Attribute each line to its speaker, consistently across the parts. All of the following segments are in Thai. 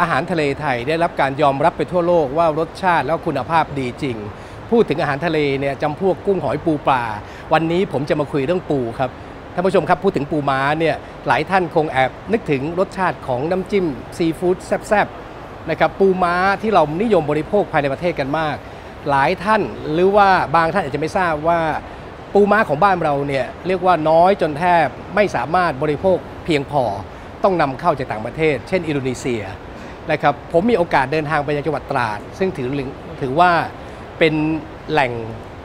Speaker 1: อาหารทะเลไทยได้รับการยอมรับไปทั่วโลกว่ารสชาติแล้วคุณภาพดีจริง พูดถึงอาหารทะเลเนี่ยจำพวกกุ้งหอยปูปลา วันนี้ผมจะมาคุยเรื่องปูครับท่านผู้ชมครับพูดถึงปูม้าเนี่ยหลายท่านคงแอบนึกถึงรสชาติของน้ำจิ้มซีฟู้ดแซ่บๆนะครับปูม้าที่เรานิยมบริโภคภายในประเทศกันมาก หลายท่านหรือว่าบางท่านอาจจะไม่ทราบว่า ปูม้าของบ้านเราเนี่ยเรียกว่าน้อยจนแทบไม่สามารถบริโภคเพียงพอ ต้องนำเข้าจากต่างประเทศ เช่น อินโดนีเซีย นะครับผมมีโอกาสเดินทางไปยังจังหวัดตราด ซึ่งถือถือว่าเป็นแหล่ง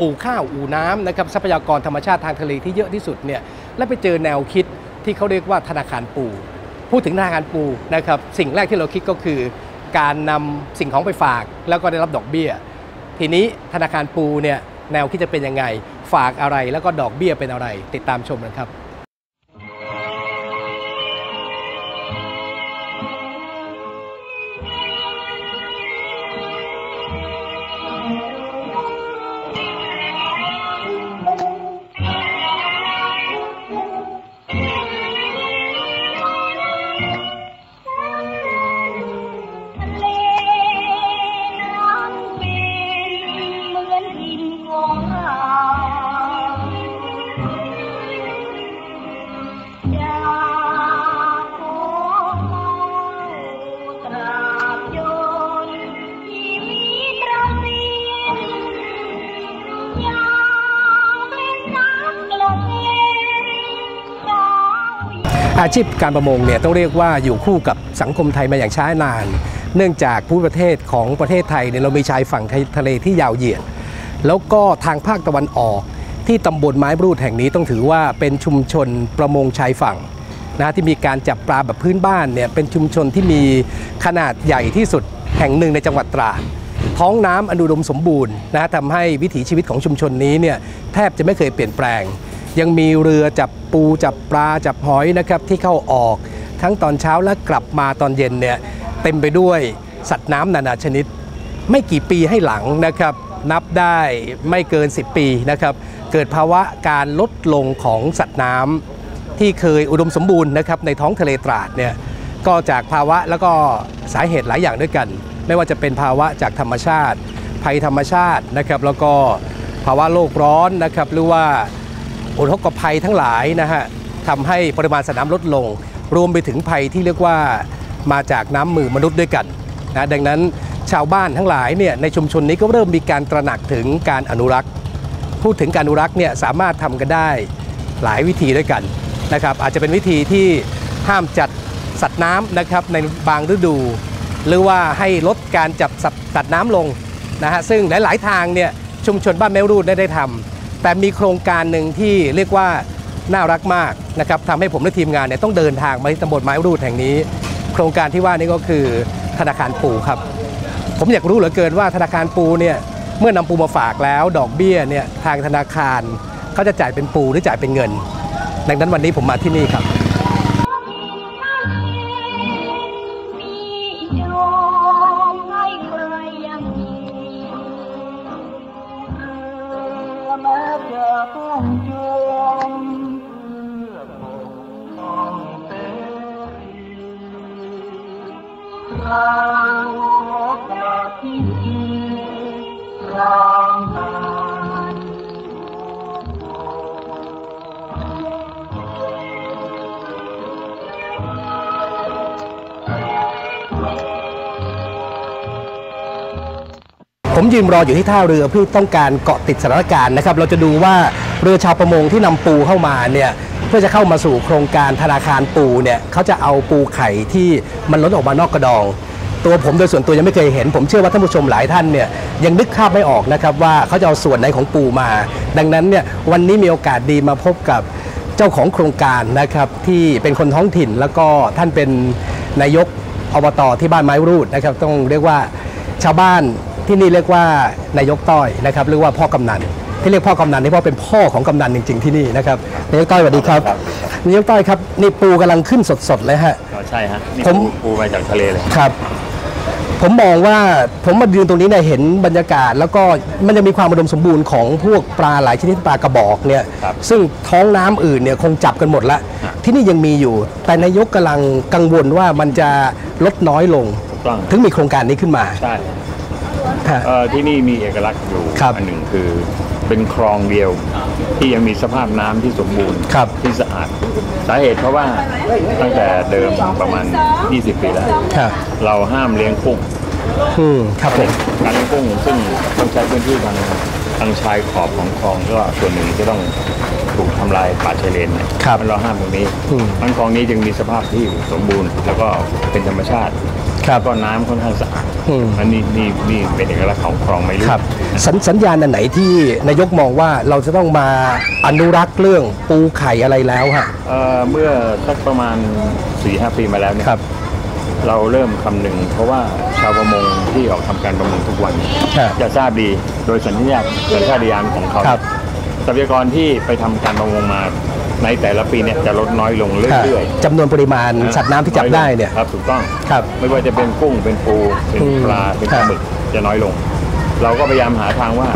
Speaker 1: อู่ข้าวอู่น้ำนะครับทรัพยากรธรรมชาติทางทะเลที่เยอะที่สุดเนี่ยและไปเจอแนวคิดที่เขาเรียกว่าธนาคารปูพูดถึงธนาคารปูนะครับสิ่งแรกที่เราคิดก็คือ การนำสิ่งของไปฝาก แล้วก็ได้รับดอกเบี้ย ทีนี้ธนาคารปูเนี่ยแนวคิดจะเป็นยังไง ฝากอะไรแล้วก็ดอกเบี้ยเป็นอะไร ติดตามชมกันครับ
Speaker 2: อาชี
Speaker 1: พการประมงเนี่ยต้องเรียกว่าอยู่คู่กับสังคมไทยมาอย่างช้านาน เนื่องจากผู้ประเทศของประเทศไทยเนี่ยเรามีชายฝั่งทะเลที่ยาวเหยียด แล้วก็ทางภาคตะวันออก ที่ตำบลไม้บรูดแห่งนี้ต้องถือว่าเป็นชุมชนประมงชายฝั่งนะที่มีการจับปลาแบบพื้นบ้านเนี่ยเป็นชุมชนที่มีขนาดใหญ่ที่สุดแห่งหนึ่งในจังหวัดตราดท้องน้ำอนุดมสมบูรณ์นะทำให้วิถีชีวิตของชุมชนนี้เนี่ยแทบจะไม่เคยเปลี่ยนแปลง ยังมีเรือจับปูจับปลาจับหอยนะครับที่เข้าออก ทั้งตอนเช้าและกลับมาตอนเย็นเนี่ยเต็มไปด้วยสัตว์น้ำนานาชนิด ไม่กี่ปีให้หลังนะครับ นับได้ไม่เกิน 10 ปีนะครับ เกิดภาวะการลดลงของสัตว์น้ำที่เคยอุดมสมบูรณ์นะครับในท้องทะเลตราดเนี่ยก็จากภาวะแล้วก็สาเหตุหลายอย่างด้วยกัน ไม่ว่าจะเป็นภาวะจากธรรมชาติ ภัยธรรมชาตินะครับ แล้วก็ภาวะโลกร้อนนะครับ หรือว่า อุทกภัยทั้งหลายนะฮะทำให้ปริมาณสัตว์น้ำลดลง รวมไปถึงภัยที่เรียกว่ามาจากน้ำมือมนุษย์ด้วยกันนะดังนั้นชาวบ้านทั้งหลายเนี่ยในชุมชนนี้ก็เริ่มมีการตระหนักถึงการอนุรักษ์ พูดถึงการอนุรักษ์เนี่ยสามารถทำกันได้หลายวิธีด้วยกันนะครับอาจจะเป็นวิธีที่ห้ามจัดสัตว์น้ำนะครับในบางฤดู หรือว่าให้ลดการจับสัตว์น้ำลงนะฮะซึ่งหลาย ๆ ทางเนี่ยชุมชนบ้านแมวรูดได้ได้ทำ แต่มีโครงการหนึ่งที่เรียกว่าน่ารักมากนะครับทำให้ผมและทีมงานเนี่ยต้องเดินทางมาที่ตำบลไม้รูดแห่งนี้ โครงการที่ว่านี้ก็คือธนาคารปูครับ ผมอยากรู้เหลือเกินว่าธนาคารปูเนี่ยเมื่อนำปูมาฝากแล้ว ดอกเบี้ยเนี่ยทางธนาคารเขาจะจ่ายเป็นปูหรือจ่ายเป็นเงิน ดังนั้นวันนี้ผมมาที่นี่ครับ ผมยืนรออยู่ที่ท่าเรือเพื่อต้องการเกาะติดสถานการณ์นะครับ เราจะดูว่าเรือชาวประมงที่นำปูเข้ามาเนี่ยเพื่อจะเข้ามาสู่โครงการธนาคารปูเนี่ยเขาจะเอาปูไข่ที่มันล้นออกมานอกกระดอง ตัวผมโดยส่วนตัวยังไม่เคยเห็น ผมเชื่อว่าท่านผู้ชมหลายท่านเนี่ยยังนึกภาพไม่ออกนะครับว่าเขาจะเอาส่วนไหนของปูมา ดังนั้นเนี่ยวันนี้มีโอกาสดีมาพบกับเจ้าของโครงการนะครับที่เป็นคนท้องถิ่นแล้วก็ท่านเป็นนายกอบตที่บ้านไม้รูดนะครับต้องเรียกว่าชาวบ้านที่นี่เรียกว่านายกต้อยนะครับเรียกว่าพ่อกำนันที่เรียกพ่อกำนันนี่เพราะเป็นพ่อของกำนันจริง ๆที่นี่นะครับนายกต้อยสวัสดีครับนายกต้อยครับนี่ปูกำลังขึ้นสดๆเลยฮะ
Speaker 3: อ๋อใช่ฮะนี่
Speaker 1: ผม
Speaker 3: ปูปูมาจากทะเลเลย
Speaker 1: ครับ ผมมองว่าผมมายืนตรงนี้เนี่ยเห็นบรรยากาศ แล้วก็มันจะมีความอุดมสมบูรณ์ของพวกปลาหลายชนิดปลากระบอกเนี่ย
Speaker 3: ครับ
Speaker 1: ซึ่งท้องน้ำอื่นเนี่ยคงจับกันหมดละ
Speaker 3: ครับ
Speaker 1: ที่นี่ยังมีอยู่ แต่นายกกำลังกังวลว่ามันจะลดน้อยลง
Speaker 3: ถูกต้อง
Speaker 1: ถึงมีโครงการนี้ขึ้นมา
Speaker 3: ใช่
Speaker 1: ฮะ
Speaker 3: เอ่อที่นี่มีเอกลักษณ์อยู่
Speaker 1: ครับ
Speaker 3: อันหนึ่งคือเป็นคลองเดียวที่ยังมีสภาพน้ำที่สมบูรณ์
Speaker 1: ครับ
Speaker 3: ที่สะอาด สาเหตุเพราะว่าตั้งแต่เดิมประมาณ 20 ปีแล้ว
Speaker 1: ครับ
Speaker 3: เราห้ามเลี้ยงกุ้ง
Speaker 1: อืมครับผม
Speaker 3: การเลี้ยงกุ้งซึ่งต้องใช้พื้นที่ทางทางชายขอบของคลองก็ส่วนหนึ่งจะต้องถูกทำลายป่าชายเลนเนี่ย
Speaker 1: ครับ
Speaker 3: มันเราห้ามตรงนี้
Speaker 1: อืม
Speaker 3: มันคลองนี้จึงมีสภาพที่สมบูรณ์ แล้วก็เป็นธรรมชาติ
Speaker 1: ครับ
Speaker 3: ก็น้ำค่อนข้างสะอาด
Speaker 1: อืม
Speaker 3: อันนี้นี่นี่เป็นเอกลักษณ์ของคลองไม่รู้
Speaker 1: ครับสัญสัญญาณอันไหนที่นายกมองว่าเราจะต้องมาอนุรักษ์เรื่องปูไข่อะไรแล้วฮะ
Speaker 3: เอ่อเมื่อสักประมาณ4ีหปีมาแล้วเนี่ย
Speaker 1: ครับ
Speaker 3: เราเริ่มคำนึงเพราะว่าชาวประมงที่ออกทำการประมงทุกวัน
Speaker 1: ครับ
Speaker 3: จะทราบดีโดยสัญชาตสัญชาตญาณของเขา
Speaker 1: ครับ
Speaker 3: ทรัพยากรที่ไปทำการประมงมา ในแต่ละปีเนี่ยจะลดน้อยลงเรื่อยๆ
Speaker 1: จำนวนปริมาณสัตว์น้ำที่จับได้เนี่ย
Speaker 3: ครับถูกต้อง
Speaker 1: ครับ
Speaker 3: ไม่ว่าจะเป็นกุ้งเป็นปูเป็น
Speaker 1: อืม
Speaker 3: ปลาเป็น
Speaker 1: ค
Speaker 3: ป
Speaker 1: รับ
Speaker 3: ลาหมึกจะน้อยลง เราก็พยายามหาทางว่า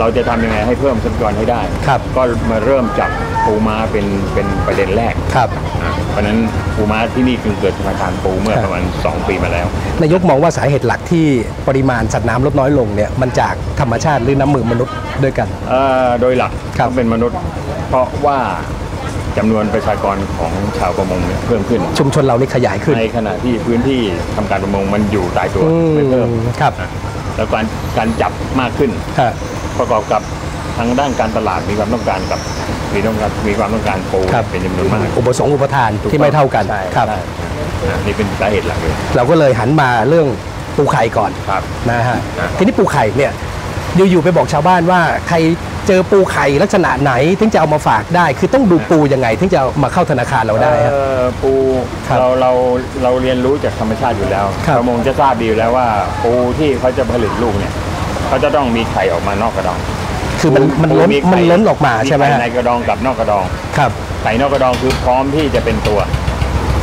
Speaker 3: เราจะทำยังไงให้เพิ่มทรัพยากรให้ได้
Speaker 1: ครับ
Speaker 3: ก็มาเริ่มจับปูม้าเป็นเป็นประเด็นแรก
Speaker 1: ครับ
Speaker 3: อะเพราะฉะนั้นปูม้าที่นี่จึงเกิดสถานการณ์ปูเมื่อ
Speaker 1: ครับ
Speaker 3: ประมาณ 2 ปีมาแล้ว
Speaker 1: นายกมองว่าสาเหตุหลักที่ปริมาณสัตว์น้ำลดน้อยลงเนี่ยมันจากธรรมชาติหรือน้ำมือมนุษย์ด้วยกัน
Speaker 3: เอ่อโดยหลัก
Speaker 1: ครับ
Speaker 3: ต้องเป็นมนุษย์ เพราะว่า จำนวนประชากรของชาวประมงเนี่ยเพิ่มขึ้น
Speaker 1: ชุมชนเรานี่ขยายขึ้น
Speaker 3: ในขณะที่พื้นที่ทำการประมงมันอยู่ตายตัว
Speaker 1: อืม
Speaker 3: ไม่เพิ่ม
Speaker 1: ครับ
Speaker 3: อะแล้วการการจับมากขึ้น
Speaker 1: ฮะ
Speaker 3: ประกอบกับทางด้านการตลาดมีความต้องการกับมีต้องการมีความต้องการปู
Speaker 1: ครับ
Speaker 3: เป็นจำนวนมาก
Speaker 1: อุปสงค์อุปทานที่ไม่เท่ากัน
Speaker 3: ใช่
Speaker 1: ครับ
Speaker 3: ใช่อะนี่เป็นสาเหตุหลักเลย
Speaker 1: เราก็เลยหันมาเรื่องปูไข่ก่อน
Speaker 3: ครับ
Speaker 1: นะฮะ
Speaker 3: ครับ
Speaker 1: ทีนี้ปูไข่เนี่ยอยู่ๆไปบอกชาวบ้านว่าใคร เจอปูไข่ลักษณะไหนถึงจะเอามาฝากได้ คือต้องดูปูยังไงถึงจะเอามาเข้าธนาคารเราได้ฮะ
Speaker 3: เอ่อปู
Speaker 1: ครับ
Speaker 3: เราเราเราเรียนรู้จากธรรมชาติอยู่แล้ว
Speaker 1: ครับ
Speaker 3: ประมงจะทราบดีอยู่แล้วว่าปูที่เขาจะผลิตลูกเนี่ยเขาจะต้องมีไข่ออกมานอกกระดอง
Speaker 1: คือมันมัน
Speaker 3: ปู
Speaker 1: ล้น
Speaker 3: ไข่
Speaker 1: มันล้นออกมาใช่ไหม
Speaker 3: ไข่
Speaker 1: ฮะ
Speaker 3: ในกระดองกับนอกกระดอง
Speaker 1: ครับ
Speaker 3: ไข่นอกกระดองคือพร้อมที่จะเป็นตัว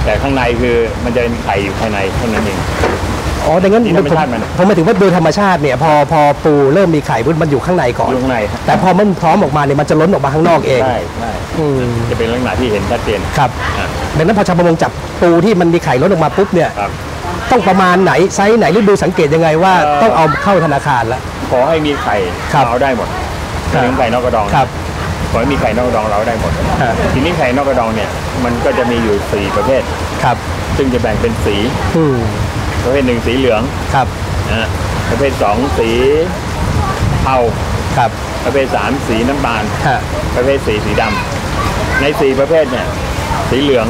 Speaker 3: แต่ข้างในคือมันจะมีไข่อยู่ภายในเท่านั้นเอง
Speaker 1: อ๋อดังนั้น
Speaker 3: ที่ธรรมชาติมัน
Speaker 1: ผมหมายถึงว่าโดยธรรมชาติเนี่ยพอพอปูเริ่มมีไข่ปุ๊บมันอยู่ข้างในก่อน
Speaker 3: อยู่ข้างใน
Speaker 1: แต่พอมันพร้อมออกมาเนี่ยมันจะล้นออกมาข้างนอกเอง
Speaker 3: ใช่ใช่
Speaker 1: อืม
Speaker 3: จะเป็นลักษณะที่เห็นชัดเจน
Speaker 1: ครับ
Speaker 3: อะ
Speaker 1: ดังนั้นพอชาวประมงจับปูที่มันมีไข่ล้นออกมาปุ๊บเนี่ย
Speaker 3: ครับ
Speaker 1: ต้องประมาณไหนไซส์ไหนหรือดูสังเกตยังไงว่า
Speaker 3: เอ่อ
Speaker 1: ต้องเอาเข้าธนาคารแล้ว
Speaker 3: ขอให้มีไข่
Speaker 1: ครับ
Speaker 3: เราได้หมด
Speaker 1: ครับ
Speaker 3: ถึงไข่นอกกระดอง
Speaker 1: ครับ
Speaker 3: ขอให้มีไข่นอกกระดองเราได้หมด
Speaker 1: ครับ
Speaker 3: ทีนี้ไข่นอกกระดองเนี่ยมันก็จะมีอยู่สี่ประเภท
Speaker 1: ครับ
Speaker 3: ซึ่งจะแบ่งเป็นสี
Speaker 1: อืม
Speaker 3: ประเภทหนึ่งสีเหลือง
Speaker 1: ครับ
Speaker 3: นะฮะประเภทสองสีเทา
Speaker 1: ครับ
Speaker 3: ประเภทสามสีน้ำตาล
Speaker 1: ฮะ
Speaker 3: ประเภทสีสีดำในสี่ประเภทเนี่ยสีเหลือง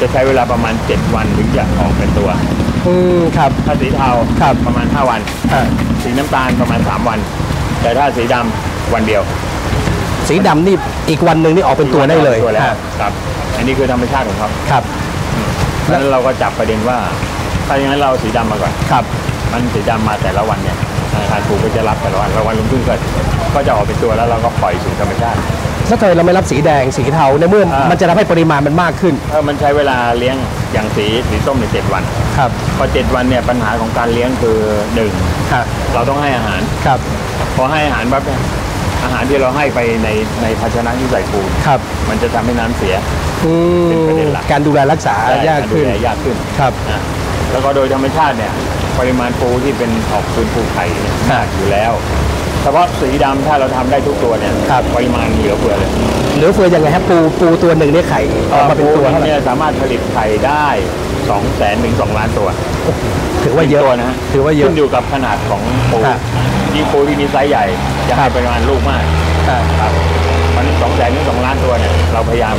Speaker 3: จะใช้เวลาประมาณ 7 วันถึงจะออกเป็นตัว
Speaker 1: อืมครับ
Speaker 3: ถ้าสีเทา
Speaker 1: ครับ
Speaker 3: ประมาณ 5 วัน
Speaker 1: ฮะ
Speaker 3: สีน้ำตาลประมาณ 3 วัน แต่ถ้าสีดำวันเดียว
Speaker 1: สีดำนี่อีกวันหนึ่งนี่ออกเป็นตัวได้เลย
Speaker 3: ตัวแล้ว
Speaker 1: ฮะ
Speaker 3: ครับ อันนี้คือธรรมชาติของเขา
Speaker 1: ครับ
Speaker 3: เพราะฉะนั้นเราก็จับประเด็นว่า ถ้าอย่างนั้นเราเอาสีดำมาก่อน
Speaker 1: ครับ
Speaker 3: มันสีดำมาแต่ละวันเนี่ยธนาคารปูก็จะรับแต่ละวันแล้ววันรุ่งขึ้นก็ก็จะออกเป็นตัวแล้วเราก็ปล่อยสู่ธรรมชาติ
Speaker 1: ถ้าเกิดเราไม่รับสีแดงสีเทาในเมื่อ
Speaker 3: อ่ามั
Speaker 1: มันจะทำให้ปริมาณมันมากขึ้น
Speaker 3: เออมันใช้เวลาเลี้ยงอย่างสีสีส้มในเจ็ดวัน
Speaker 1: ครับ
Speaker 3: พอเจ็ดวันเนี่ยปัญหาของการเลี้ยงคือหนึ่ง
Speaker 1: ฮะ
Speaker 3: เราต้องให้อาหาร
Speaker 1: ครับ
Speaker 3: พอให้อาหารปั๊บเนี่ยอาหารที่เราให้ไปในในภาชนะที่ใส่ปูน
Speaker 1: ครับ
Speaker 3: มันจะทำให้น้ำเสีย
Speaker 1: อื
Speaker 3: เป็นประเด็
Speaker 1: ม
Speaker 3: นหลัก
Speaker 1: การดูแลรักษา
Speaker 3: ได้
Speaker 1: ยาก
Speaker 3: รดู
Speaker 1: ขึ้น
Speaker 3: แลยากขึ้น
Speaker 1: ครับ
Speaker 3: นะ แล้วก็โดยธรรมชาติเนี่ย ปริมาณปูที่เป็นออกคืนปูไข่เนี่ย
Speaker 1: ครับ
Speaker 3: มากอยู่แล้วเฉพาะสีดำถ้าเราทำได้ทุกตัวเนี่ย
Speaker 1: ครับ
Speaker 3: ปริมาณเหลือเฟือเลย
Speaker 1: เหลือเฟือยังไงครับปูปูตัวหนึ่งนี่ไข่ออกมาเป็นตัว
Speaker 3: ปู
Speaker 1: เท่าไหร่
Speaker 3: เนี่ยสามารถผลิตไข่ได้2 0 0 0 0 0ถึง2ล้านตัว
Speaker 1: ถือว่าเยอะ
Speaker 3: ตัวนะฮะ
Speaker 1: ถือว่าเยอะ
Speaker 3: ขึ้นอยู่กับขนาดของปู
Speaker 1: ครับ
Speaker 3: ยิ่งปูที่มีไซส์ใหญ่จะให้ปริมาณลูกมาก
Speaker 1: ครับ
Speaker 3: ครับมันสองแสนถึงสองล้านตัวเนี่ยเราพยายาม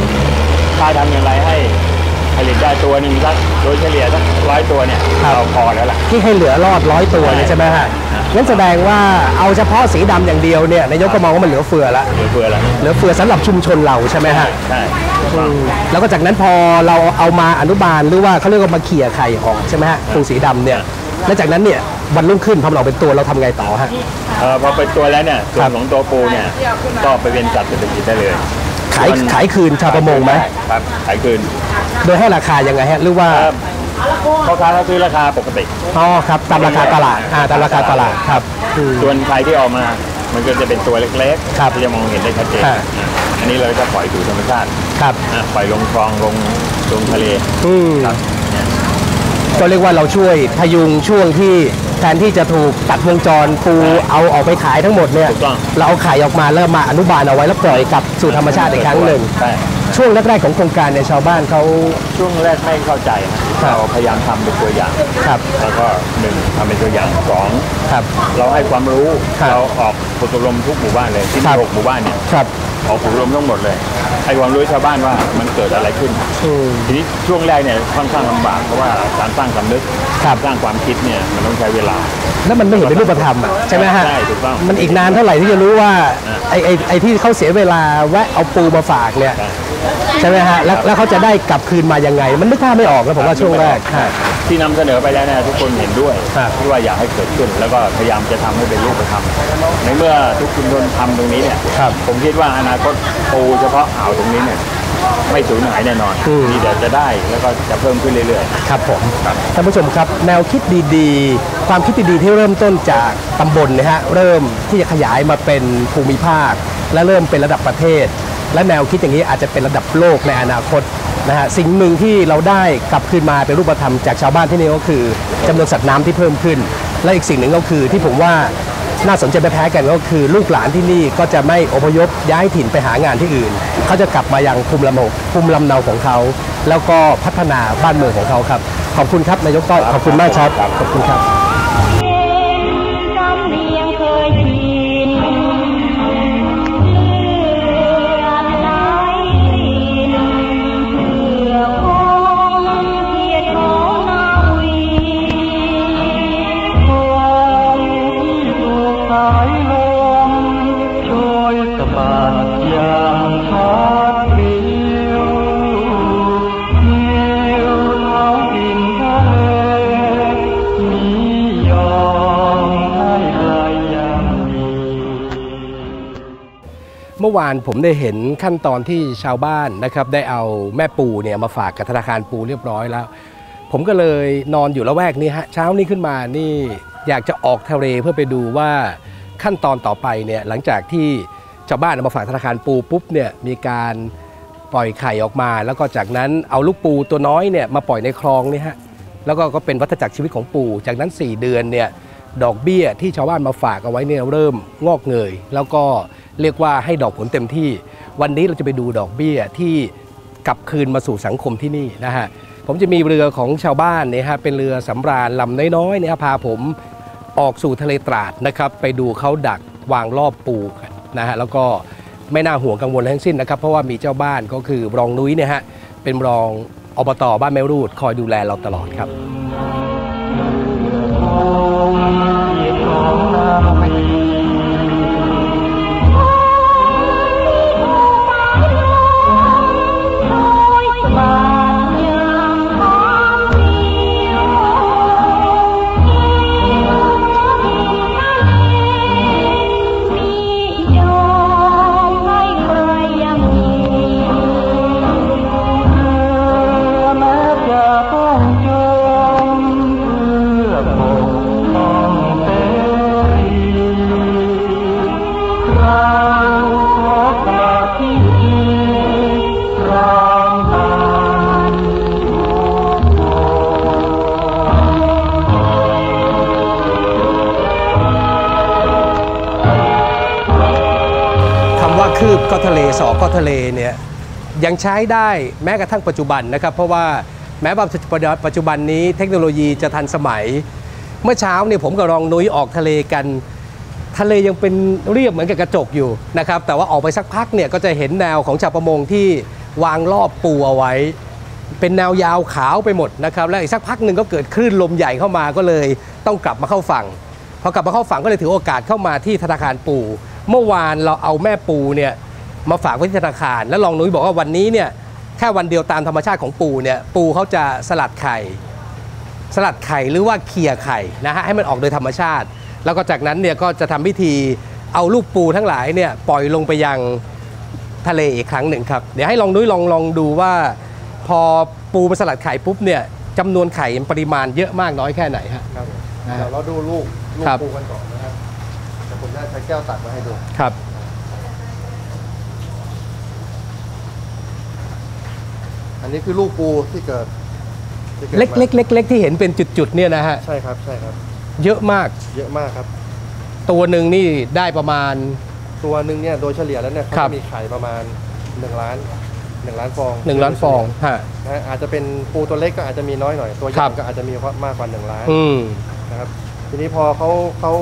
Speaker 3: ถ้าทำอย่างไรให้ ผลิตได้ตัวหนึ่งสักโดยเฉลี่ยสักร้อยตัวเนี่ยเราพอแล้วล่ะ
Speaker 1: ที่ให้เหลือรอดร้อยตัวเนี่ย
Speaker 3: ใช่
Speaker 1: ใช่ไหมฮะ
Speaker 3: อ่า
Speaker 1: งั้นแสดงว่าเอาเฉพาะสีดำอย่างเดียวเนี่ยนายกก็มองว่ามันเหลือเฟือละ
Speaker 3: เหลือเฟือแล้ว
Speaker 1: เหลือเฟือสำหรับชุมชนเราใช่ไหมฮะ
Speaker 3: ใช่ถูกต้อง
Speaker 1: แล้วก็จากนั้นพอเราเอามาอนุบาลหรือว่าเขาเรียกว่ามาเขี่ยไข่ออกใช่ไหมฮะปูสีดำเนี่ยแล้วจากนั้นเนี่ยวันรุ่งขึ้นพอเราเป็นตัวเราทำไงต่อฮะ
Speaker 3: เอ่อพอเป็นตัวแล้วเนี่ยส่ว
Speaker 1: ครั
Speaker 3: น
Speaker 1: บ
Speaker 3: ของตัวปูเนี่ยก็ไปเป็นสัตว์เศรษฐกิจได้เลย
Speaker 1: ขาย
Speaker 3: ส่วน
Speaker 1: ขายคืนชาวประมงไหม
Speaker 3: ครับขายคืน
Speaker 1: โดยให้ราคายังไงฮะหรือว่า
Speaker 3: เอ่อพ่อค้าเขาซื้อราคาปกติ
Speaker 1: อ๋อครับตามราคาตลาดอ่าตามราคาตลาดครับอืม
Speaker 3: ส่วนไข่ที่ออกมา มันก็จะเป็นตัวเล็ก
Speaker 1: ครับ
Speaker 3: ๆที่จะมองเห็นได้ชัดเจน
Speaker 1: ครับ
Speaker 3: อะอันนี้เราจะปล่อยสู่ธรรมชาติ
Speaker 1: ครับ
Speaker 3: อะปล่อยลงคลองลงลงทะเล
Speaker 1: อืม
Speaker 3: ครับเนี่ย
Speaker 1: ก็เรียกว่าเราช่วยพยุงช่วงที่แทนที่จะถูกตัดวงจรปูเอาออกไปขายทั้งหมดเนี่ย
Speaker 3: ถูกต้อง
Speaker 1: เราเอาไข่ออกมาแล้วมาอนุบาลเอาไว้แล้วปล่อยกลับสู่ธรรมชาติอีกครั้งหนึ่ง
Speaker 3: ใช่
Speaker 1: ช่วงแรกๆของโครงการเนี่ยชาวบ้านเขา
Speaker 3: ช่วงแรกไม่เข้าใจนะครับเราพยายามทำเป็นตัวอย่าง
Speaker 1: ครับ
Speaker 3: แล้วก็หนึ่งทำเป็นตัวอย่างสอง
Speaker 1: ครับ
Speaker 3: เราให้ความรู้
Speaker 1: ครับ
Speaker 3: เราออกฝึกอบรมทุกหมู่บ้านเลยที่
Speaker 1: ครั
Speaker 3: มี
Speaker 1: บ
Speaker 3: หกหมู่บ้านเนี่ย
Speaker 1: ครับ
Speaker 3: ออกฝึกอบรมทั้งหมดเลย ให้ความรู้ชาวบ้านว่ามันเกิดอะไรขึ้น
Speaker 1: อืม
Speaker 3: ทีนี้ช่วงแรกเนี่ยค่อนข้างลำบากเพราะว่าการสร้างสำนึก
Speaker 1: ครับ
Speaker 3: สร้างความคิดเนี่ยมันต้องใช้เวลา
Speaker 1: แล้วมันไม่เห็นเป็นรูปธรรมอะใช่ไหมฮะ
Speaker 3: ใช่ถูกต้อง
Speaker 1: มันอีกนานเท่าไหร่ที่จะรู้ว่า
Speaker 3: อ่า
Speaker 1: ไอ้ไอ้ไอ้ที่เขาเสียเวลาแวะเอาปูมาฝากเนี่ย
Speaker 3: ใช่
Speaker 1: ใช่ไหมฮะแล้วแล้วเขาจะได้กลับคืนมายังไง มันนึกภาพไม่ออกนะผมว่าช่วงแรกฮะ
Speaker 3: ที่นำเสนอไปแล้วเนี่ยทุกคนเห็นด้วย
Speaker 1: ครับ
Speaker 3: ที่ว่าอยากให้เกิดขึ้น แล้วก็พยายามจะทำให้เป็นรูปธรรมในเมื่อทุกชุมชนทำตรงนี้เนี่ย
Speaker 1: ครับ
Speaker 3: ผมคิดว่าอนาคตปูเฉพาะอ่าวตรงนี้เนี่ยไม่สูญหายแน่นอน
Speaker 1: อืม
Speaker 3: มีแต่จะได้แล้วก็จะเพิ่มขึ้นเรื่อยๆ
Speaker 1: ครับผม
Speaker 3: ครับ
Speaker 1: ท่านผู้ชมครับแนวคิดดีๆ ความคิดดีๆที่เริ่มต้นจากตำบลนะฮะเริ่มที่จะขยายมาเป็นภูมิภาค และเริ่มเป็นระดับประเทศ และแนวคิดอย่างนี้อาจจะเป็นระดับโลกในอนาคตนะฮะสิ่งหนึ่งที่เราได้กลับคืนมาเป็นรูปธรรมจากชาวบ้านที่นี่ก็คือจำนวนสัตว์น้ำที่เพิ่มขึ้น และอีกสิ่งหนึ่งก็คือที่ผมว่า น่าสนใจไปแพ้กันก็คือลูกหลานที่นี่ก็จะไม่อพยพย้ายถิ่นไปหางานที่อื่น เขาจะกลับมายังภูมิลำเนาภูมิลำเนาของเขา แล้วก็พัฒนาบ้านเมืองของเขาครับ ขอบคุณครับนายกต้อยขอบคุณมากครับขอบคุณครับ
Speaker 2: วาน
Speaker 1: ผมได้เห็นขั้นตอนที่ชาวบ้านนะครับได้เอาแม่ปูเนี่ยมาฝากกับธนาคารปูเรียบร้อยแล้ว ผมก็เลยนอนอยู่ละแวกนี้ฮะเช้านี้ขึ้นมานี่อยากจะออกทะเลเพื่อไปดูว่าขั้นตอนต่อไปเนี่ยหลังจากที่ชาวบ้านเอามาฝากธนาคารปูปุ๊บเนี่ยมีการปล่อยไข่ออกมา แล้วก็จากนั้นเอาลูกปูตัวน้อยเนี่ยมาปล่อยในคลองนี่ฮะแล้วก็ก็เป็นวัฏจักรชีวิตของปู จากนั้น 4 เดือนเนี่ยดอกเบี้ยที่ชาวบ้านมาฝากเอาไว้เนี่ยเริ่มงอกเงย แล้วก็ เรียกว่าให้ดอกผลเต็มที่ วันนี้เราจะไปดูดอกเบี้ยที่กลับคืนมาสู่สังคมที่นี่นะฮะผมจะมีเรือของชาวบ้านเนี่ยฮะเป็นเรือสำราญลำน้อยๆเนี่ยพาผมออกสู่ทะเลตราดนะครับ ไปดูเขาดักวางรอบปูกันนะฮะแล้วก็ไม่น่าห่วงกังวลทั้งสิ้นนะครับ เพราะว่ามีเจ้าบ้านก็คือรองนุ้ยเนี่ยฮะเป็นรองอบตบ้านแมวรูดคอยดูแลเราตลอดครับ คืบก็ทะเลสอก็ทะเลเนี่ยยังใช้ได้แม้กระทั่งปัจจุบันนะครับ เพราะว่าแม้ว่าปัจจุบันนี้เทคโนโลยีจะทันสมัย เมื่อเช้าเนี่ยผมกับรองนุ้ยออกทะเลกัน ทะเลยังเป็นเรียบเหมือนกับกระจกอยู่นะครับ แต่ว่าออกไปสักพักเนี่ยก็จะเห็นแนวของชาวประมงที่วางรอบปูเอาไว้ เป็นแนวยาวขาวไปหมดนะครับแล้วอีกสักพักหนึ่งก็เกิดคลื่นลมใหญ่เข้ามาก็เลยต้องกลับมาเข้าฝั่งพอกลับมาเข้าฝั่งก็เลยถือโอกาสเข้ามาที่ธนาคารปู เมื่อวานเราเอาแม่ปูเนี่ยมาฝากไว้ที่ธนาคาร แล้วรองนุ้ยบอกว่าวันนี้เนี่ยแค่วันเดียวตามธรรมชาติของปูเนี่ยปูเขาจะสลัดไข่ สลัดไข่หรือว่าเขี่ยไข่นะฮะให้มันออกโดยธรรมชาติ แล้วก็จากนั้นเนี่ยก็จะทำพิธีเอาลูกปูทั้งหลายเนี่ยปล่อยลงไปยังทะเลอีกครั้งหนึ่งครับ เดี๋ยวให้ลองนุ้ยลองลองดูว่า พอปูมาสลัดไข่ปุ๊บเนี่ยจำนวนไข่ปริมาณเยอะมากน้อยแค่ไหนฮะ
Speaker 4: ครับผม
Speaker 1: นะฮะ
Speaker 4: เดี๋ยวเราดูลูกลูก
Speaker 1: ครับ
Speaker 4: ปูกันก่อน นะครับเดี๋ยวผมจะใช้แก้วตัดมาให้ดู
Speaker 1: ครับ
Speaker 4: อันนี้คือลูกปูที่เกิดที่กิด
Speaker 1: เล็ก
Speaker 4: มา
Speaker 1: เล็กเล็กเล็กที่เห็นเป็นจุดๆเนี่ยนะฮะ
Speaker 4: ใช่ครับใช่ครับ
Speaker 1: เยอะมาก
Speaker 4: เยอะมากครับ
Speaker 1: ตัวหนึ่งนี่ได้ประมาณ
Speaker 4: ตัวหนึ่งเนี่ยโดยเฉลี่ยแล้วเนี่ยเขา
Speaker 1: ครับ
Speaker 4: จะมีไข่ประมาณ1ล้าน1ล้านฟอง
Speaker 1: 1ล้านฟองฮะ
Speaker 4: นะฮะอาจจะเป็นปูตัวเล็กก็อาจจะมีน้อยหน่อย ตัวให
Speaker 1: ครั
Speaker 4: ญ่
Speaker 1: บ
Speaker 4: ก็อาจจะมีมากกว่า1ล้าน
Speaker 1: อืม
Speaker 4: นะครับทีนี้พอเขาเขา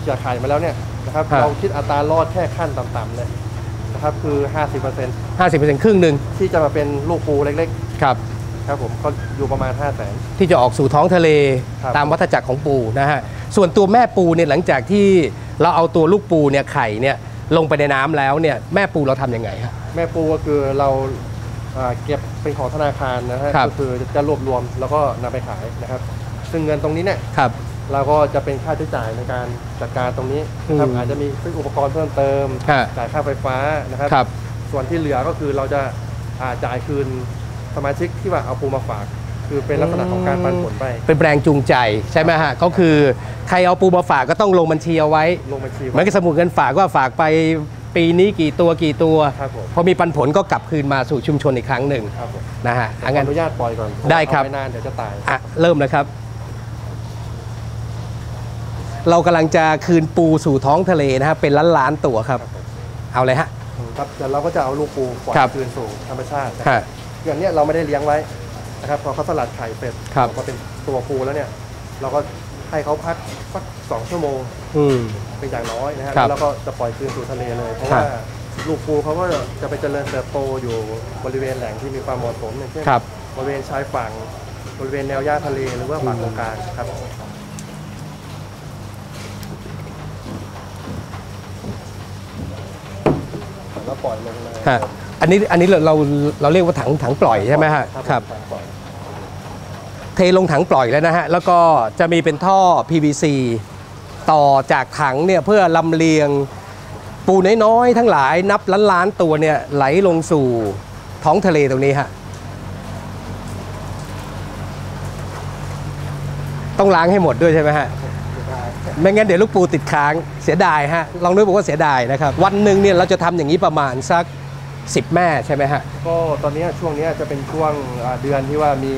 Speaker 4: เขี่ยไข่มาแล้วเนี่ยนะครับ
Speaker 1: ครับ
Speaker 4: เราคิดอัตรารอดแค่ขั้นต่ำๆเลยนะครับคือ 50%
Speaker 1: 50%ครึ่งหนึ่ง
Speaker 4: ที่จะมาเป็นลูกปูเล็ก
Speaker 1: ครับ
Speaker 4: ๆครับผมก็อยู่ประมาณ 5 0 0แสน
Speaker 1: ที่จะออกสู่ท้องทะเล
Speaker 4: ครับ
Speaker 1: ตามวัฏจักรของปูนะฮะส่วนตัวแม่ปูเนี่ยหลังจากที่เราเอาตัวลูกปูเนี่ยไข่เนี่ยลงไปในน้ำแล้วเนี่ยแม่ปูเราทำยังไงฮะ
Speaker 4: แม่ปูก็คือเราอ่าเก็บเป็นของธนาคารนะฮะ
Speaker 1: ครับ
Speaker 4: ก็คือจะรวบรวมแล้วก็นำไปขายนะครับ ซึ่งเงินตรงนี้เนี่ย
Speaker 1: ครับ
Speaker 4: เราก็จะเป็นค่าใช้จ่ายในการจัดการตรงนี้นะครับ
Speaker 1: อืม
Speaker 4: อาจจะมีซื้ออุปกรณ์เพิ่มเติม
Speaker 1: ฮะ
Speaker 4: จ่ายค่าไฟฟ้านะครับ
Speaker 1: ครับ
Speaker 4: ส่วนที่เหลือก็คือเราจะอ่าจ่ายคืนสมาชิกที่ว่าเอาปูมาฝาก คือเป็นลักษณะของการปันผลไป
Speaker 1: เป็นแรงจูงใจใช่ไหมฮะก็คือใครเอาปูมาฝากก็ต้องลงบัญชีเอาไว้
Speaker 4: ลงบัญชี
Speaker 1: เหมือนกับสมุดเงินฝากว่าฝากไปปีนี้กี่ตัวกี่ตัว
Speaker 4: ครับผม
Speaker 1: พอมีปันผลก็กลับคืนมาสู่ชุมชนอีกครั้งหนึ่ง
Speaker 4: ครับผม
Speaker 1: นะฮะ
Speaker 4: ข
Speaker 1: อั
Speaker 4: อน
Speaker 1: งั้น
Speaker 4: อนุญาตปล่อยก่อน
Speaker 1: ได้ครับ
Speaker 4: เอาไม่นานเดี๋ยวจะตาย
Speaker 1: อะเริ่มเลยครับ เรากำลังจะคืนปูสู่ท้องทะเลนะฮะเป็นล้านล้านๆตัวครับ เอาเลยฮะ
Speaker 4: ครับเดี๋ยวเราก็จะเอาลูกปูปล่อย
Speaker 1: ครับ
Speaker 4: คืนสู่ธรรมชาตินะ
Speaker 1: ฮะ
Speaker 4: อย่างเนี้ยเราไม่ได้เลี้ยงไว้นะครับพอเขาสลัดไข่เสร็จ
Speaker 1: ครับ
Speaker 4: ออกมาเป็นตัวปูแล้วเนี่ย เราก็ให้เขาพักสักสองชั่วโมง
Speaker 1: อืม
Speaker 4: เป็นอย่างน้อยนะฮะ
Speaker 1: ครับ
Speaker 4: แล้วเราก็จะปล่อยคืนสู่ทะเลเลย เพราะ
Speaker 1: ครับ
Speaker 4: ว่าลูกปูเขาก็จะไปเจริญเติบโตอยู่บริเวณแหล่งที่มีความเหมาะสมอย่างเช่น
Speaker 1: ครับ
Speaker 4: บริเวณชายฝั่งบริเวณแนวหญ้าทะเลหรือว่าฝั่งตรงกลางครับ แล้วปล่อยลงเลย
Speaker 1: ฮะอันนี้อันนี้เราเราเราเรียกว่าถังถังปล่อยใช่ไหมฮะ
Speaker 4: ครับผมปล่อย
Speaker 1: เทลงถังปล่อยแล้วนะฮะแล้วก็จะมีเป็นท่อ PVC ต่อจากถังเนี่ยเพื่อลำเลียงปูน้อยๆทั้งหลายนับล้านล้านๆตัวเนี่ยไหลลงสู่ท้องทะเลตรงนี้ฮะต้องล้างให้หมดด้วยใช่ไหมฮะ ไม่งั้นเดี๋ยวลูกปูติดค้างเสียดายฮะลองนึกบอกว่าเสียดายนะครับ วันหนึ่งเนี่ยเราจะทำอย่างนี้ประมาณสัก 10 แม่ใช่ไหมฮะ
Speaker 4: ก็ตอนเนี้ยช่วงเนี้ยจะเป็นช่วงอ่าเดือนที่ว่ามี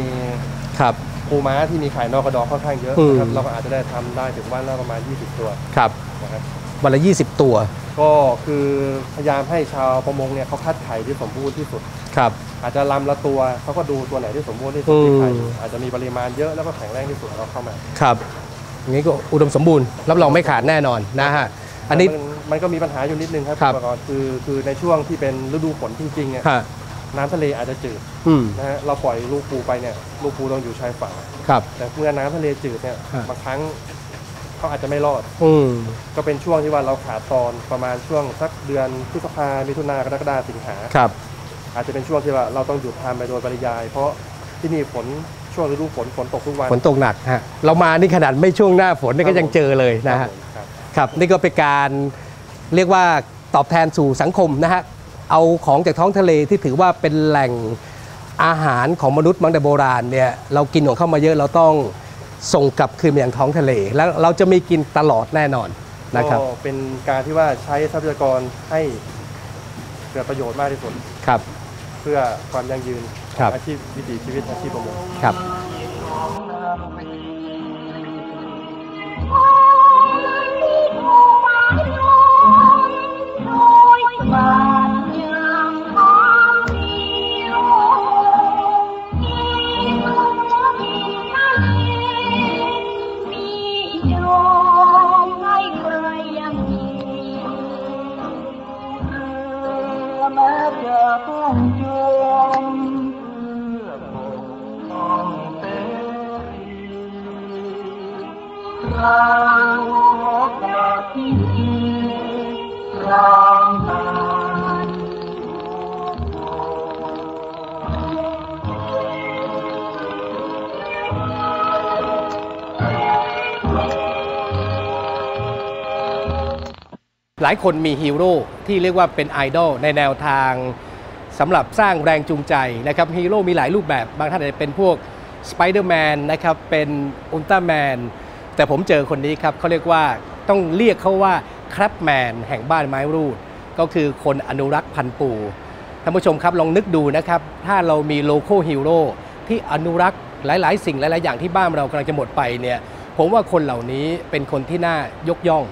Speaker 1: ครับ
Speaker 4: ปูม้าที่มีไข่นอกกระดองค่อนข้างเยอะ
Speaker 1: อืม
Speaker 4: นะครับเราก็อาจจะได้ทำได้ถึงวันละประมาณ 20 ตัว
Speaker 1: ครับ
Speaker 4: นะครับ
Speaker 1: วันละ 20 ตัว
Speaker 4: ก็คือพยายามให้ชาวประมงเนี่ยเขาคัดไข่ที่สมบูรณ์ที่สุด
Speaker 1: ครับ
Speaker 4: อาจจะลำละตัวเขาก็ดูตัวไหนที่สมบูรณ์ที่สุด
Speaker 1: อืม
Speaker 4: ที่ไข่อาจจะมีปริมาณเยอะแล้วก็แข็งแรงที่สุดเราเข้ามา
Speaker 1: ครับ อย่างนี้ก็อุดมสมบูรณ์รับรองไม่ขาดแน่นอนนะฮะอันนี้
Speaker 4: แต่มันมันก็มีปัญหาอยู่นิดนึงครับ
Speaker 1: ครับ
Speaker 4: ณประกรณ์คือคือในช่วงที่เป็นฤดูฝนจริงๆเนี่ย
Speaker 1: ฮะ
Speaker 4: น้ำทะเลอาจจะจืด
Speaker 1: อืม
Speaker 4: นะฮะเราปล่อยลูกปูไปเนี่ยลูกปูต้องอยู่ชายฝั่ง
Speaker 1: ครับ
Speaker 4: แต่เมื่อน้ำทะเลจืดเนี่ย
Speaker 1: ฮะ
Speaker 4: บางครั้งเขาอาจจะไม่รอด
Speaker 1: อืม
Speaker 4: ก็เป็นช่วงที่ว่าเราขาดตอนประมาณช่วงสักเดือนพฤษภามิถุนากรกฎาสิงหา
Speaker 1: ครับ
Speaker 4: อาจจะเป็นช่วงที่ว่าเราต้องหยุดทำไปโดยปริยาย เพราะที่นี่ฝน ช่วงฤดูฝนฝนตกทุกวัน
Speaker 1: ฝนตกหนักฮะเรามานี่ขนาดไม่ช่วงหน้าฝนนี่ก็ยังเจอเลยนะ
Speaker 4: ครั
Speaker 1: ฮะ
Speaker 4: บผมครับ
Speaker 1: ครับนี่ก็เป็นการเรียกว่าตอบแทนสู่สังคมนะฮะเอาของจากท้องทะเลที่ถือว่าเป็นแหล่งอาหารของมนุษย์มังแต่โบราณเนี่ยเรากินของเข้ามาเยอะเราต้องส่งกลับคืนมาอย่างท้องทะเล แล้วเราจะมีกินตลอดแน่นอนนะครับ
Speaker 4: ก็เป็นการที่ว่าใช้ทรัพยากรให้เกิดประโยชน์มากที่สุด
Speaker 1: ครับ
Speaker 4: เพื่อความยั่งยืนข
Speaker 1: ครั
Speaker 4: อบงอาชีพวิถีชีวิตอาชีพประมง
Speaker 1: ครับ หลายคนมีฮีโร่ที่เรียกว่าเป็นไอดอลในแนวทางสำหรับสร้างแรงจูงใจนะครับฮีโร่มีหลายรูปแบบ บางท่านอาจจะเป็นพวกสไปเดอร์แมนนะครับเป็นอุลตร้าแมนแต่ผมเจอคนนี้ครับเขาเรียกว่าต้องเรียกเขาว่าครับแมนแห่งบ้านไม้รูด ก็คือคนอนุรักษ์พันปูท่านผู้ชมครับลองนึกดูนะครับ ถ้าเรามีโลโก้ฮีโร่ที่อนุรักษ์หลาย ๆ สิ่งหลาย ๆ อย่างที่บ้านเรากำลังจะหมดไปเนี่ยผมว่าคนเหล่านี้เป็นคนที่น่ายกย่อง